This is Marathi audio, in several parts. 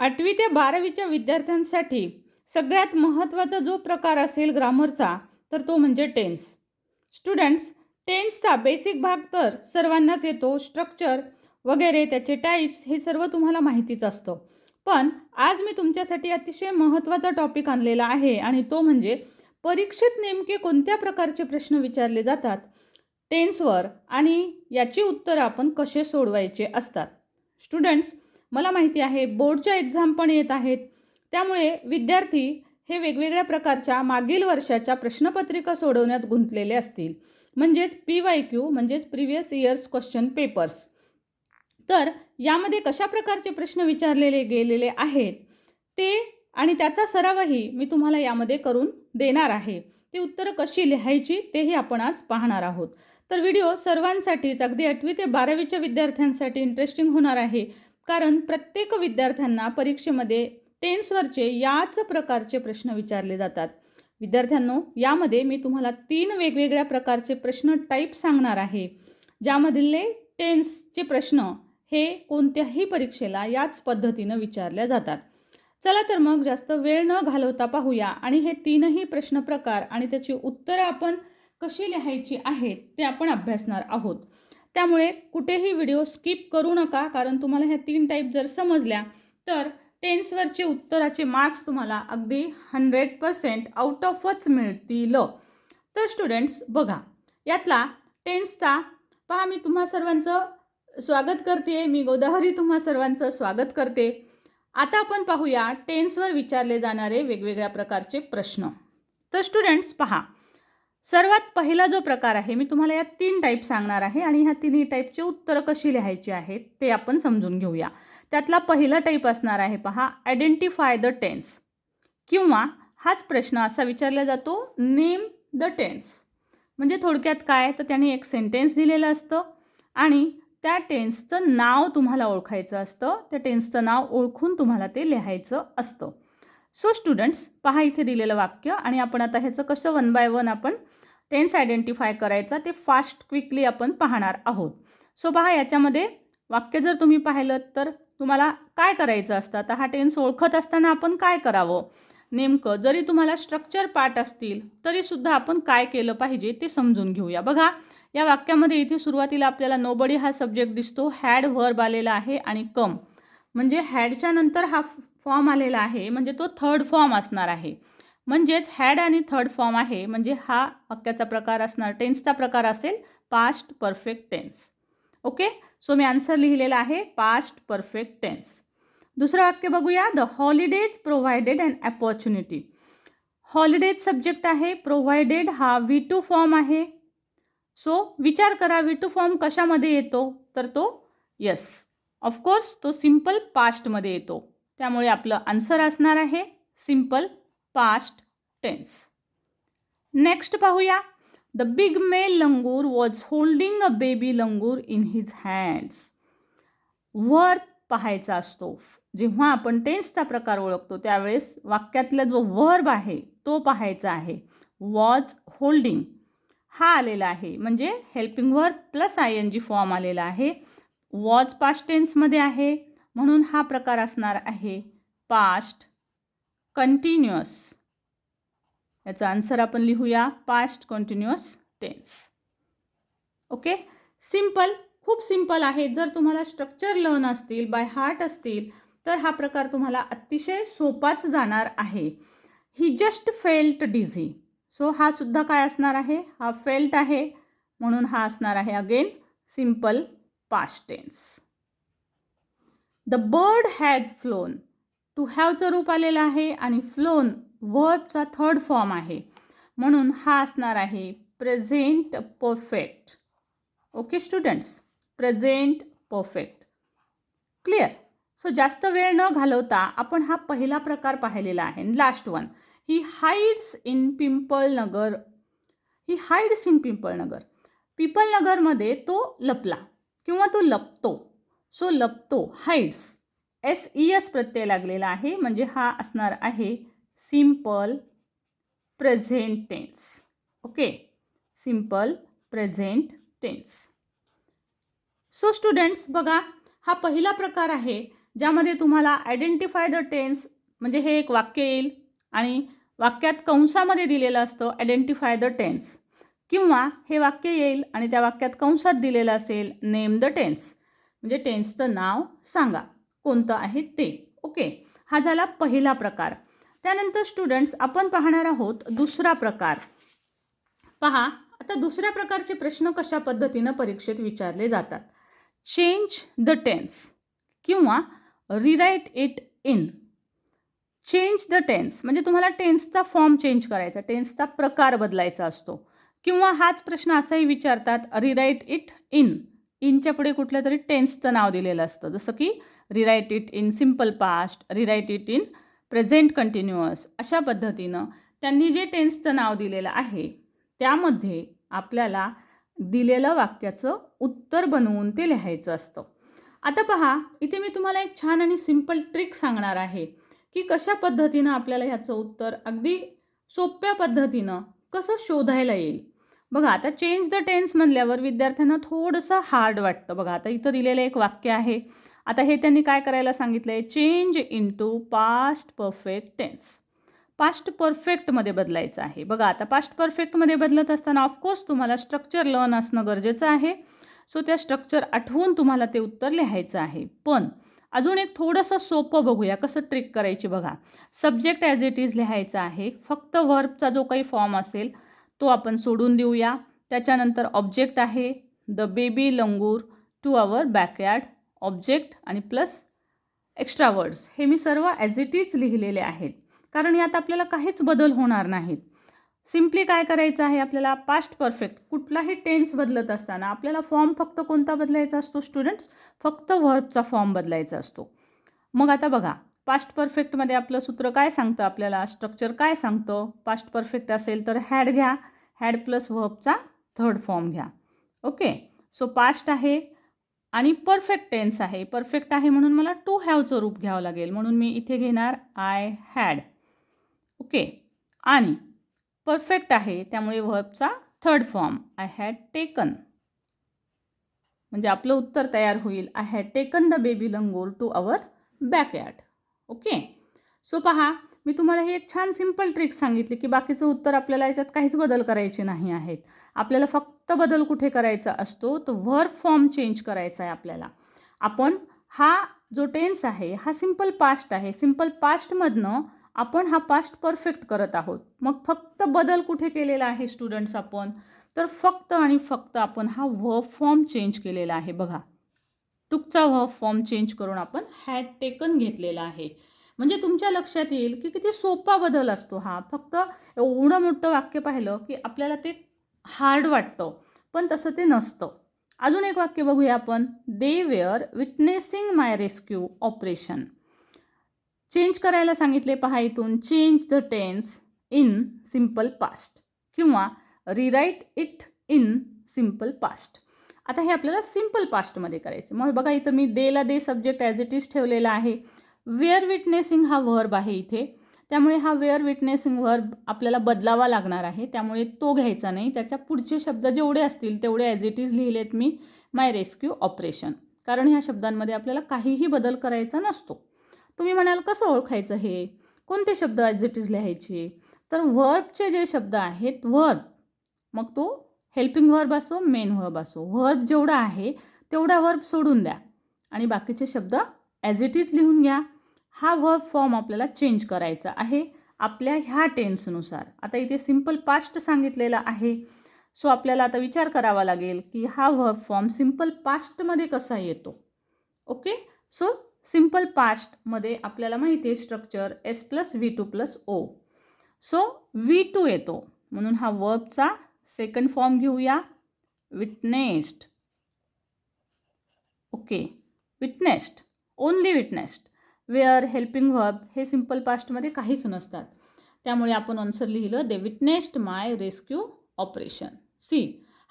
आठवी ते बारावीच्या विद्यार्थ्यांसाठी सगळ्यात महत्त्वाचा जो प्रकार असेल ग्रामरचा तर तो म्हणजे टेन्स. स्टुडंट्स टेन्सचा बेसिक भाग तर सर्वांनाच येतो स्ट्रक्चर वगैरे त्याचे टाईप्स हे सर्व तुम्हाला माहितीच असतं. पण आज मी तुमच्यासाठी अतिशय महत्त्वाचा टॉपिक आणलेला आहे आणि तो म्हणजे परीक्षेत नेमके कोणत्या प्रकारचे प्रश्न विचारले जातात टेन्सवर आणि याची उत्तरं आपण कसे सोडवायचे असतात. स्टुडंट्स मला माहिती आहे बोर्डच्या एक्झाम पण येत आहेत. त्यामुळे विद्यार्थी हे वेगवेगळ्या प्रकारच्या मागील वर्षाच्या प्रश्नपत्रिका सोडवण्यात गुंतलेले असतील. म्हणजेच पी वाय क्यू म्हणजेच प्रिव्हियस इयर्स क्वेश्चन पेपर्स तर यामध्ये कशा प्रकारचे प्रश्न विचारलेले गेलेले आहेत ते आणि त्याचा सरावही मी तुम्हाला यामध्ये करून देणार आहे. ती उत्तरं कशी लिहायची तेही आपण आज पाहणार आहोत. तर व्हिडिओ सर्वांसाठीच अगदी आठवी ते बारावीच्या विद्यार्थ्यांसाठी इंटरेस्टिंग होणार आहे. कारण प्रत्येक विद्यार्थ्यांना परीक्षेमध्ये टेन्सवरचे याच प्रकारचे प्रश्न विचारले जातात. विद्यार्थ्यांनो यामध्ये मी तुम्हाला तीन वेगवेगळ्या प्रकारचे प्रश्न टाईप सांगणार आहे. ज्यामधले टेन्सचे प्रश्न हे कोणत्याही परीक्षेला याच पद्धतीनं विचारल्या जातात. चला तर मग जास्त वेळ न घालवता पाहूया आणि हे तीनही प्रश्न प्रकार आणि त्याची उत्तरं आपण कशी लिहायची आहेत ते आपण अभ्यासणार आहोत. त्यामुळे कुठेही व्हिडिओ स्किप करू नका कारण तुम्हाला ह्या तीन टाईप जर समजल्या तर टेन्सवरचे उत्तराचे मार्क्स तुम्हाला अगदी हंड्रेड पर्सेंट आउट ऑफच मिळतील. तर स्टुडंट्स बघा यातला टेन्सचा पहा मी तुम्हा सर्वांचं स्वागत करते मी गोदावरी तुम्हा सर्वांचं स्वागत करते. आता आपण पाहूया टेन्सवर विचारले जाणारे वेगवेगळ्या प्रकारचे प्रश्न. तर स्टुडंट्स पहा सर्वात पहिला जो प्रकार आहे मी तुम्हाला या तीन टाईप सांगणार आहे आणि ह्या तिन्ही टाईपची उत्तरं कशी लिहायची आहेत ते आपण समजून घेऊया. त्यातला पहिला टाईप असणार आहे पहा आयडेंटिफाय द टेन्स किंवा हाच प्रश्न असा विचारला जातो नेम द टेन्स म्हणजे थोडक्यात काय तर त्याने एक सेंटेन्स दिलेलं असतं आणि त्या टेन्सचं नाव तुम्हाला ओळखायचं असतं त्या टेन्सचं नाव ओळखून तुम्हाला ते लिहायचं असतं. सो स्टुडंट्स पहा इथे दिलेलं वाक्य आणि आपण आता ह्याचं कसं वन बाय वन आपण टेन्स आयडेंटिफाय करायचा ते फास्ट क्विकली आपण पाहणार आहोत. सो पहा याच्यामध्ये वाक्य जर तुम्ही पाहिलं तर तुम्हाला काय करायचं असतं? आता हा टेन्स ओळखत असताना आपण काय करावं? नेमकं जरी तुम्हाला स्ट्रक्चर पार्ट असतील तरीसुद्धा आपण काय केलं पाहिजे ते समजून घेऊया. बघा या वाक्यामध्ये इथे सुरुवातीला आपल्याला नोबडी हा सब्जेक्ट दिसतो हॅड व्हर्ब आलेला आहे आणि कम म्हणजे हॅडच्या नंतर हा फॉर्म आलेला आहे म्हणजे तो थर्ड फॉर्म असणार आहे. म्हणजेच हॅड आणि थर्ड फॉर्म आहे. म्हणजे हा वाक्याचा प्रकार असणार टेन्सचा प्रकार असेल past perfect tense okay so मी आन्सर लिहिलेला आहे पास्ट परफेक्ट टेन्स दुसरं वाक्य बघूया. The holidays provided and opportunity holidays subject आहे प्रोव्हायडेड हा व्ही टू फॉर्म आहे. सो विचार करा व्ही टू फॉर्म कशामध्ये येतो? तर तो यस ऑफकोर्स तो सिंपल पास्टमध्ये येतो. त्यामुळे आपलं आन्सर असणार आहे सिंपल पास्ट टेन्स नेक्स्ट पाहूया. The big male langur was holding a baby langur in his hands वर पाहायचा असतो. जेव्हा आपण टेन्सचा प्रकार ओळखतो त्यावेळेस वाक्यातला जो वर्ब आहे तो पाहायचा आहे. वॉज होल्डिंग हा आलेला आहे. म्हणजे helping verb plus I N G form आलेला आहे. वॉज पास्ट टेन्समध्ये आहे. म्हणून हा प्रकार असणार आहे. पास्ट कंटिन्युअस याचा आन्सर आपण लिहूया past continuous tense okay simple खूप सिंपल आहे. जर तुम्हाला स्ट्रक्चर लर्न असतील बाय हार्ट असतील तर हा प्रकार तुम्हाला अतिशय सोपाच जाणार आहे. He just felt dizzy so हा सुद्धा काय असणार आहे? हा फेल्ट आहे. म्हणून हा असणार आहे again simple past tense the bird has flown to हॅवचं रूप आलेलं आहे आणि फ्लोन वर्बचा थर्ड फॉर्म आहे. म्हणून हा असणार आहे present perfect okay students present perfect clear so जास्त वेळ न घालवता आपण हा पहिला प्रकार पाहिलेला आहे. Last one he hides in Pimpalnagar he hides in Pimpalnagar पिंपळनगरमध्ये तो लपला किंवा तो लपतो. सो लपतो हाईड्स एस ई एस प्रत्यय लागलेला आहे म्हणजे हा असणार आहे simple present tense. Okay? Simple present tense. So students बघा हा पहिला प्रकार आहे ज्यामध्ये तुम्हाला आयडेंटिफाय द टेन्स म्हणजे हे एक वाक्य येईल आणि वाक्यात कंसामध्ये दिलेलं असतं आयडेंटिफाय द टेन्स किंवा हे वाक्य येईल आणि त्या वाक्यात कंसात दिलेलं असेल नेम द टेन्स म्हणजे टेन्सचं नाव सांगा. कोणतं आहे ते. ओके? हा झाला पहिला प्रकार. त्यानंतर स्टुडंट्स आपण पाहणार आहोत दुसरा प्रकार. पहा आता दुसऱ्या प्रकारचे प्रश्न कशा पद्धतीनं परीक्षेत विचारले जातात? चेंज द टेन्स किंवा rewrite it in change the tense म्हणजे तुम्हाला टेन्सचा फॉर्म चेंज करायचा टेन्सचा प्रकार बदलायचा असतो. किंवा हाच प्रश्न असाही विचारतात रिराईट इट इन इनच्या पुढे कुठल्या तरी टेन्सचं नाव दिलेलं असतं. जसं की rewrite it in simple past rewrite it in present continuous अशा पद्धतीनं त्यांनी जे टेन्सचं नाव दिलेलं आहे त्यामध्ये आपल्याला दिलेलं वाक्याचं उत्तर बनवून ते लिहायचं असतं. आता पहा इथे मी तुम्हाला एक छान आणि सिंपल ट्रिक सांगणार आहे की कशा पद्धतीनं आपल्याला ह्याचं उत्तर अगदी सोप्या पद्धतीनं कसं शोधायला येईल. बघा आता चेंज द टेन्स म्हणल्यावर विद्यार्थ्यांना थोडंसं हार्ड वाटतं. बघा आता इथं दिलेलं एक वाक्य आहे आता हे त्यांनी काय करायला सांगितलं आहे change into past perfect tense past परफेक्टमध्ये बदलायचं आहे. बघा आता पास्ट परफेक्टमध्ये बदलत असताना ऑफकोर्स तुम्हाला स्ट्रक्चर लर्न असणं गरजेचं आहे. सो त्या स्ट्रक्चर आठवून तुम्हाला ते उत्तर लिहायचं आहे. पण अजून एक थोडंसं सोपं बघूया. कसं ट्रिक करायची बघा. सब्जेक्ट ॲज इट इज लिहायचं आहे. फक्त वर्बचा जो काही फॉर्म असेल तो आपण सोडून देऊया. त्याच्यानंतर ऑब्जेक्ट आहे. The baby langur to our backyard object आणि प्लस एक्स्ट्रा वर्ड्स. हे मी सर्व ॲज इट इज लिहिलेले आहेत. कारण यात आपल्याला काहीच बदल होणार नाहीत. सिम्पली काय करायचं आहे? आपल्याला पास्ट परफेक्ट कुठलाही टेन्स बदलत असताना आपल्याला फॉर्म फक्त कोणता बदलायचा असतो स्टुडंट्स फक्त वर्बचा फॉर्म बदलायचा असतो. मग आता बघा पास्ट परफेक्टमध्ये आपलं सूत्र काय सांगतं आपल्याला? स्ट्रक्चर काय सांगतं? पास्ट परफेक्ट असेल तर हॅड घ्या. हॅड प्लस वर्बचा थर्ड फॉर्म घ्या. ओके सो पास्ट आहे आणि परफेक्ट टेन्स आहे. परफेक्ट आहे म्हणून मला टू हॅवचं रूप घ्यावं लागेल. म्हणून मी इथे घेणार आय हॅड ओके आणि परफेक्ट आहे त्यामुळे व्हर्बचा third form I had taken म्हणजे आपलं उत्तर तयार होईल. I had taken the baby langur to our backyard okay so पहा मी तुम्हाला ही एक छान सिंपल ट्रिक सांगितली की बाकीचं उत्तर आपल्याला याच्यात काहीच बदल करायचे नाही आहेत. आपल्याला फक्त बदल कुठे करायचा असतो? तर वर्ब फॉर्म चेंज करायचा आहे आपल्याला. आपण हा जो टेन्स आहे हा सिंपल पास्ट आहे सिंपल पास्टमधनं आपण हा पास्ट परफेक्ट करत आहोत. मग फक्त बदल कुठे केलेला आहे स्टुडंट्स आपण? तर फक्त आणि फक्त आपण हा व्ह फॉर्म चेंज केलेला आहे. बघा. टुकचा वर्ब फॉर्म चेंज करून आपण हॅड टेकन घेतलेला आहे. म्हणजे तुमच्या लक्षात येईल की किती सोपा बदल असतो हा. फक्त एवढं मोठं वाक्य पाहिलं की आपल्याला ते हार्ड वाटतं पण तसं ते नसतं. अजून एक वाक्य बघूया आपण. They were witnessing my rescue operation change करायला सांगितले पहा इथून. Change the tense in simple past किंवा rewrite it in simple past आता हे आपल्याला सिंपल पास्टमध्ये करायचं मग बघा इथं मी देला they subject as it is ठेवलेला आहे. वेअर विटनेसिंग हा वर्ब आहे इथे. त्यामुळे हा वेअर विटनेसिंग वर्ब आपल्याला बदलावा लागणार आहे. त्यामुळे तो घ्यायचा नाही. त्याच्या पुढचे शब्द जेवढे असतील तेवढे ॲज इट इज लिहिलेत मी. माय रेस्क्यू ऑपरेशन कारण ह्या शब्दांमध्ये आपल्याला काहीही बदल करायचा नसतो. तुम्ही म्हणाल कसं ओळखायचं हे? कोणते शब्द ॲज इट इज लिहायचे? तर वर्बचे जे शब्द आहेत वर्ब मग तो हेल्पिंग वर्ब असो मेन वर्ब असो. वर्ब जेवढा आहे तेवढा वर्ब सोडून द्या. आणि बाकीचे शब्द ॲज इट इज लिहून घ्या. हा वर्ब फॉर्म आपल्याला चेंज करायचा आहे. आपल्या ह्या टेन्सनुसार आता इथे सिंपल पास्ट सांगितलेला आहे. सो आपल्याला आता विचार करावा लागेल की हा वर्ब फॉर्म सिंपल पास्टमध्ये कसा येतो? ओके सो सिंपल पास्टमध्ये आपल्याला माहिती आहे structure S plus V two plus O so V two येतो. म्हणून हा वर्बचा सेकंड फॉर्म घेऊया. Witnessed okay witnessed only witnessed were helping verb हे सिंपल पास्टमध्ये काहीच नसतात. त्यामुळे आपण आन्सर लिहिलं they witnessed my rescue operation. See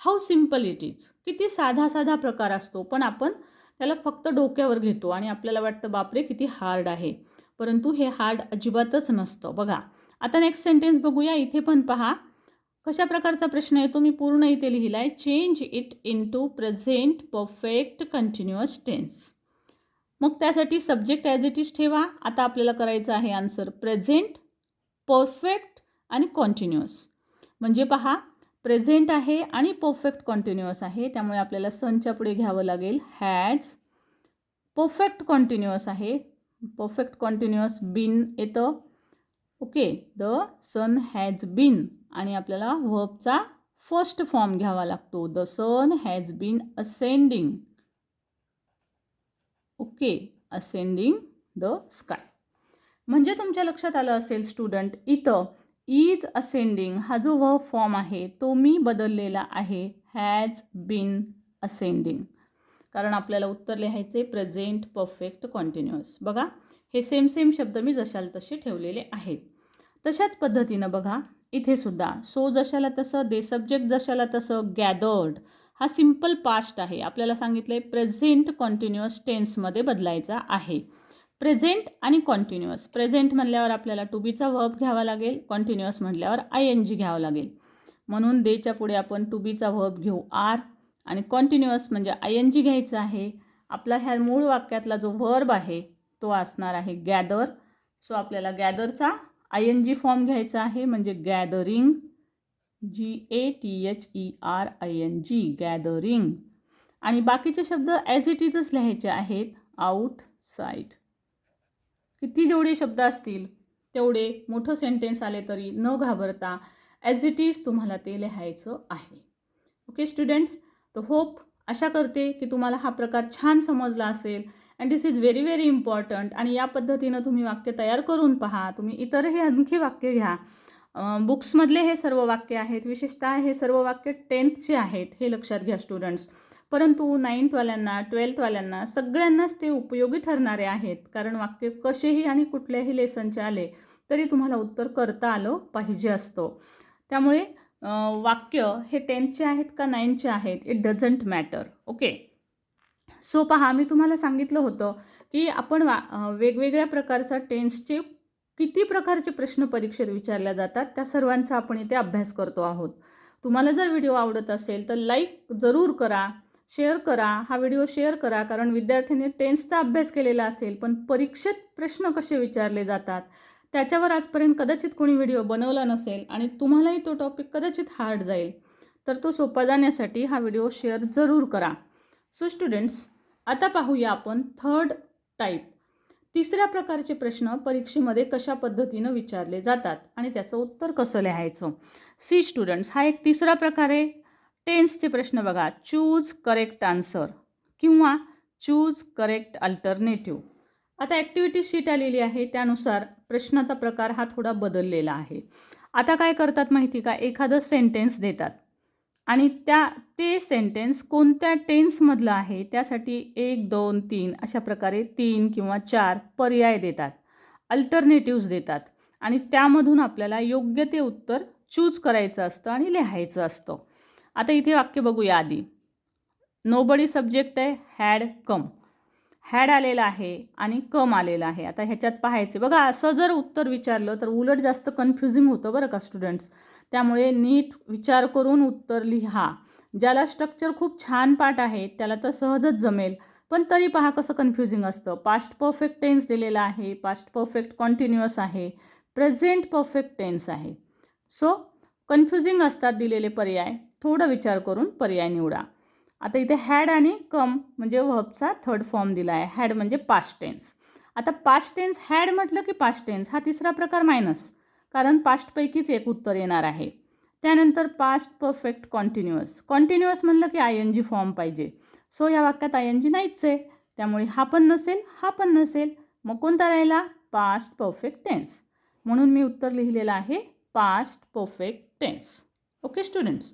how simple it is. किती साधा साधा प्रकार असतो पण आपण त्याला फक्त डोक्यावर घेतो आणि आपल्याला वाटतं बापरे किती हार्ड आहे. परंतु हे हार्ड अजिबातच नसतं. बघा आता नेक्स्ट सेंटेन्स बघूया. इथे पण पहा. कशा प्रकारचा प्रश्न आहे मी पूर्ण इथे लिहिला आहे change it into present perfect continuous tense मग त्यासाठी सब्जेक्ट ॲज इट इज ठेवा. आता आपल्याला करायचं आहे आन्सर प्रेझेंट परफेक्ट आणि कॉन्टिन्युअस म्हणजे पहा प्रेझेंट आहे आणि परफेक्ट कॉन्टिन्युअस आहे. त्यामुळे आपल्याला सनच्या पुढे घ्यावं लागेल. हॅज परफेक्ट कॉन्टिन्युअस आहे. परफेक्ट कॉन्टिन्युअस बिन येतं. Okay the sun has been आणि आपल्याला वर्बचा फर्स्ट फॉर्म घ्यावा लागतो. The sun has been ascending okay ascending the sky म्हणजे तुमच्या लक्षात आलं असेल स्टुडंट इथं इज असेंडिंग हा जो व फॉर्म आहे तो मी बदललेला आहे हॅज बीन असेंडिंग कारण आपल्याला उत्तर लिहायचे प्रेझेंट परफेक्ट कॉन्टिन्युअस बघा हे सेम सेम शब्द मी जशाल तसे ठेवलेले आहेत. तशाच पद्धतीनं बघा इथे सुद्धा. सो जशाला तसं दे सब्जेक्ट जशाला तसं गॅदर्ड हा सिंपल पास्ट आहे. आपल्याला सांगितलं आहे प्रेझेंट कॉन्टिन्युअस टेन्समध्ये बदलायचा आहे. प्रेझेंट आणि कॉन्टिन्युअस. प्रेझेंट म्हणल्यावर आपल्याला टू बीचा वर्ब घ्यावा लागेल कॉन्टिन्युअस म्हटल्यावर आय एन जी घ्यावं लागेल. म्हणून देच्या पुढे आपण टू बीचा वर्ब घेऊ आर आणि कॉन्टिन्युअस म्हणजे आय एन जी घ्यायचं आहे. आपला ह्या मूळ वाक्यातला जो वर्ब आहे तो असणार आहे गॅदर सो आपल्याला गॅदरचा आय एन जी फॉर्म घ्यायचा आहे म्हणजे gathering G A T H E R I N G gathering आणि बाकीचे शब्द ॲज इट इजच लिहायचे आहेत आउट साईड किती जेवढे शब्द असतील तेवढे मोठं सेंटेन्स आले तरी न घाबरता ॲज इट इज तुम्हाला ते लिहायचं आहे. ओके स्टुडंट्स तर होप आशा करते की तुम्हाला हा प्रकार छान समजला असेल. And this is very very important आणि या पद्धतीनं तुम्ही वाक्य तयार करून पहा. तुम्ही इतरही आणखी वाक्य घ्या. बुक्समधले हे सर्व वाक्य आहेत. विशेषतः हे सर्व वाक्य टेन्थचे आहेत हे लक्षात घ्या स्टुडंट्स. परंतु नाईन्थवाल्यांना ट्वेल्थवाल्यांना सगळ्यांनाच ते उपयोगी ठरणारे आहेत. कारण वाक्य कसेही आणि कुठल्याही लेसनचे आले तरी तुम्हाला उत्तर करता आलं पाहिजे असतं. त्यामुळे वाक्य हे टेन्थचे आहेत का नाईनचे आहेत it doesn't matter okay? So पहा मी तुम्हाला सांगितलं होतं की आपण वा वेगवेगळ्या प्रकारचा टेन्सचे किती प्रकारचे प्रश्न परीक्षेत विचारल्या जातात त्या सर्वांचा आपण इथे अभ्यास करतो आहोत. तुम्हाला जर व्हिडिओ आवडत असेल तर लाईक जरूर करा शेअर करा हा व्हिडिओ शेअर करा कारण विद्यार्थ्यांनी टेन्सचा अभ्यास केलेला असेल पण परीक्षेत प्रश्न कसे विचारले जातात त्याच्यावर आजपर्यंत कदाचित कोणी व्हिडिओ बनवला नसेल आणि तुम्हालाही तो टॉपिक कदाचित हार्ड जाईल तर तो सोपा जाण्यासाठी हा व्हिडिओ शेअर जरूर करा. सो स्टुडंट्स आता पाहूया आपण थर्ड टाईप तिसऱ्या प्रकारचे प्रश्न परीक्षेमध्ये कशा पद्धतीनं विचारले जातात आणि त्याचं उत्तर कसं लिहायचं? सी स्टुडंट्स हा एक तिसरा प्रकार आहे. टेन्सचे प्रश्न बघा. चूज करेक्ट आन्सर किंवा चूज करेक्ट अल्टरनेटिव्ह. आता ॲक्टिव्हिटी शीट आलेली आहे. त्यानुसार प्रश्नाचा प्रकार हा थोडा बदललेला आहे. आता काय करतात माहिती का? एखादं सेंटेन्स देतात. आणि त्या ते सेंटेन्स कोणत्या टेन्समधलं आहे त्यासाठी एक दोन तीन अशा प्रकारे तीन किंवा चार पर्याय देतात. अल्टरनेटिव्ज देतात. आणि त्यामधून आपल्याला योग्य ते उत्तर चूज करायचं असतं आणि लिहायचं असतं. आता इथे वाक्य बघूया आधी. नो बडी सब्जेक्ट आहे हॅड कम हॅड आलेला आहे आणि कम आलेला आहे. आता ह्याच्यात पाहायचे बघा असं जर उत्तर विचारलं तर उलट जास्त कन्फ्युजिंग होतं बरं का स्टुडंट्स त्यामुळे नीट विचार करून उत्तर लिहा. ज्याला स्ट्रक्चर खूप छान पाठ आहे त्याला तर सहजच जमेल. पण तरी पहा कसं कन्फ्युजिंग असतं. पास्ट परफेक्ट टेन्स दिलेला आहे पास्ट परफेक्ट कॉन्टिन्युअस आहे प्रेझेंट परफेक्ट टेन्स आहे. सो कन्फ्युजिंग असतात दिलेले पर्याय. थोडं विचार करून पर्याय निवडा. आता इथे हॅड आणि कम म्हणजे व्हबचा थर्ड फॉर्म दिला आहे. हॅड म्हणजे पास्ट टेन्स आता पास्ट टेन्स हॅड म्हटलं की पास्ट टेन्स हा तिसरा प्रकार मायनस कारण पास्टपैकीच एक उत्तर येणार आहे. त्यानंतर पास्ट परफेक्ट कॉन्टिन्युअस कॉन्टिन्युअस म्हणलं की आय एन जी फॉर्म पाहिजे. सो या वाक्यात आय एन जी नाहीच आहे. त्यामुळे हा पण नसेल हा पण नसेल. मग कोणता राहिला? पास्ट परफेक्ट टेन्स म्हणून मी उत्तर लिहिलेलं आहे past perfect tense okay students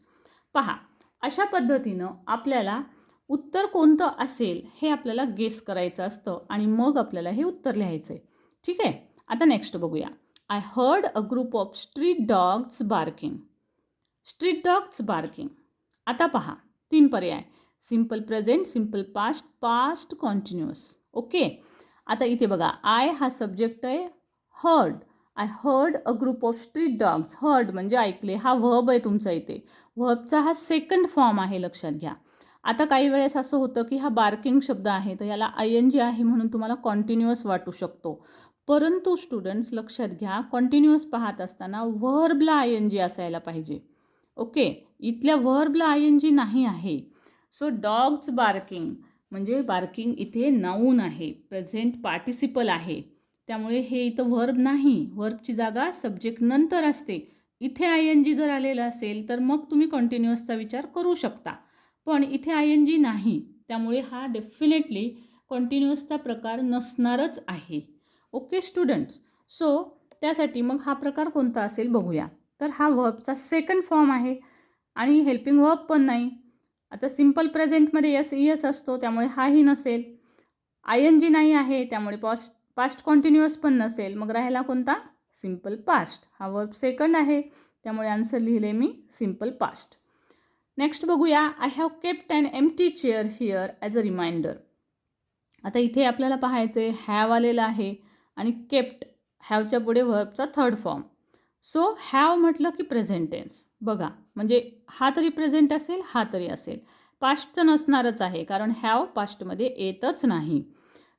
पहा अशा पद्धतीनं आपल्याला उत्तर कोणतं असेल हे आपल्याला गेस करायचं असतं आणि मग आपल्याला हे उत्तर लिहायचं आहे ठीक आहे? आता नेक्स्ट बघूया. I heard a group of street dogs barking street dogs barking आता पहा. तीन पर्याय. Simple present simple past past continuous okay आता इथे बघा. आय हा सब्जेक्ट आहे. Heard I heard a group of street dogs heard म्हणजे ऐकले. हा व्हब आहे तुमचा इथे. व्हर्बचा हा सेकंड फॉर्म आहे लक्षात घ्या. आता काही वेळेस असं होतं की हा बार्किंग शब्द आहे तर याला आय एन जी आहे म्हणून तुम्हाला कॉन्टिन्युअस वाटू शकतो. परंतु स्टुडंट्स लक्षात घ्या कॉन्टिन्युअस पाहत असताना व्हर्बला आय एन जी असायला पाहिजे. ओके इथल्या व्हर्बला आय एन जी नाही आहे. सो डॉग्स बार्किंग म्हणजे बार्किंग इथे नाऊन आहे प्रेझेंट पार्टिसिपल आहे. त्यामुळे हे इथं व्हर्ब नाही. व्हर्बची जागा सब्जेक्ट नंतर असते. इथे आय एन जी जर आलेलं असेल तर मग तुम्ही कंटिन्युअसचा विचार करू शकता. पण इथे आय एन जी नाही त्यामुळे हा डेफिनेटली कंटिन्युअसचा प्रकार नसणारच आहे. ओके स्टुडंट्स सो त्यासाठी मग हा प्रकार कोणता असेल बघूया. तर हा वर्बचा सेकंड फॉर्म आहे आणि हेल्पिंग वर्ब पण नाही. आता सिंपल प्रेझेंटमध्ये यस यस असतो त्यामुळे हाही नसेल. आय एन जी नाही आहे त्यामुळे पॉस्ट पास्ट कॉन्टिन्युअस पण नसेल. मग राहिला कोणता? Simple past. हा वर्ब सेकंड आहे. त्यामुळे आन्सर लिहिले मी सिंपल पास्ट. नेक्स्ट बघूया. I have kept an empty chair here as a reminder आता इथे आपल्याला पाहायचं आहे हॅव आलेलं आहे आणि केप्ट हॅवच्या पुढे व्हर्बचा थर्ड फॉर्म सो हॅव म्हटलं की प्रेझेंट टेन्स बघा म्हणजे हा तरी प्रेझेंट असेल हा तरी असेल. पास्टचं नसणारच आहे कारण हॅव पास्टमध्ये येतच नाही.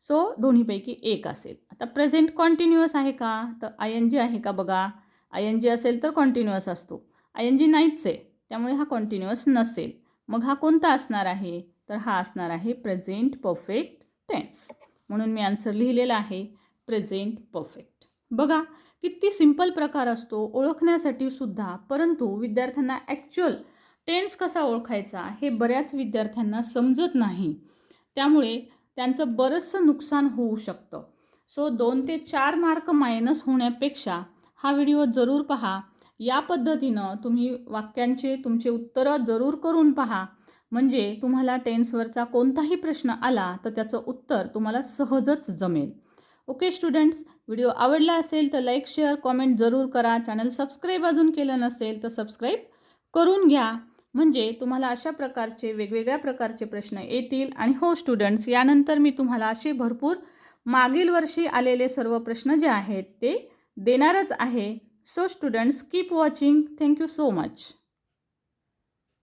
सो दोन्हीपैकी एक असेल. आता प्रेझेंट कॉन्टिन्युअस आहे का? तर आय एन जी आहे का बघा? आय एन जी असेल तर कॉन्टिन्युअस असतो. आय एन जी नाहीच आहे. त्यामुळे हा कॉन्टिन्युअस नसेल. मग हा कोणता असणार आहे? तर हा असणार आहे प्रेझेंट परफेक्ट टेन्स म्हणून मी आन्सर लिहिलेला आहे प्रेझेंट परफेक्ट बघा किती सिंपल प्रकार असतो. ओळखण्यासाठी सुद्धा. परंतु विद्यार्थ्यांना ॲक्च्युअल टेन्स कसा ओळखायचा हे बऱ्याच विद्यार्थ्यांना समजत नाही. त्यामुळे त्यांचं बरंचसं नुकसान होऊ शकतं. सो दोन ते चार मार्क मायनस होण्यापेक्षा हा व्हिडिओ जरूर पहा. या पद्धतीनं तुम्ही वाक्यांचे तुमचे उत्तरं जरूर करून पहा. म्हणजे तुम्हाला टेन्सवरचा कोणताही प्रश्न आला तर त्याचं उत्तर तुम्हाला सहजच जमेल. ओके स्टुडंट्स व्हिडिओ आवडला असेल तर लाईक शेअर कॉमेंट जरूर करा. चॅनल सबस्क्राईब अजून केलं नसेल तर सबस्क्राईब करून घ्या. म्हणजे तुम्हाला अशा प्रकारचे वेगवेगळ्या प्रकारचे प्रश्न येतील आणि हो स्टुडंट्स यानंतर मी तुम्हाला असे भरपूर मागील वर्षी आलेले सर्व प्रश्न जे आहेत ते देणारच आहे. So students keep watching thank you so much